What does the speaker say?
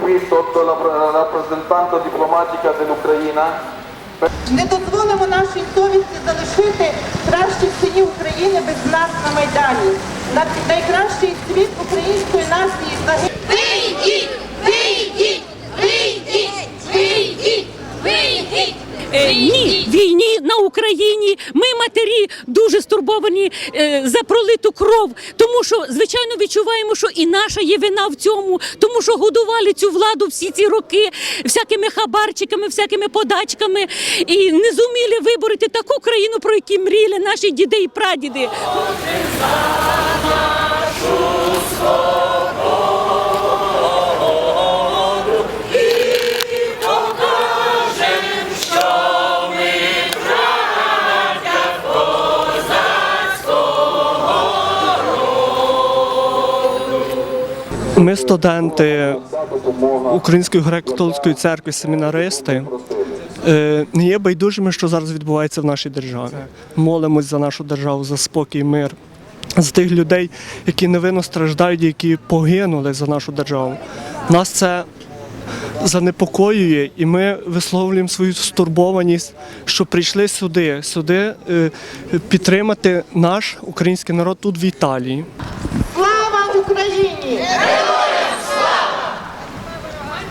Qui sotto la rappresentanza diplomatica dell'Ucraina. Не дозволимо нашій совісті залишити кращих синів України без нас на Майдані. Найкращий світ української нації загиблий. Ні, війні на Україні. Ми, матері, дуже стурбовані е, за пролиту кров, тому що, звичайно, відчуваємо, що і наша є вина в цьому, тому що годували цю владу всі ці роки всякими хабарчиками, всякими подачками і не зуміли виборити таку країну, про яку мріяли наші діди і прадіди. Ми студенти Української греко-католицької церкви, семінаристи. е, Не є байдужими, що зараз відбувається в нашій державі. Молимось за нашу державу, за спокій, мир, за тих людей, які невинно страждають, які погинули за нашу державу. Нас це занепокоює, і ми висловлюємо свою стурбованість, що прийшли сюди, сюди е, підтримати наш український народ тут в Італії. Слава Україні!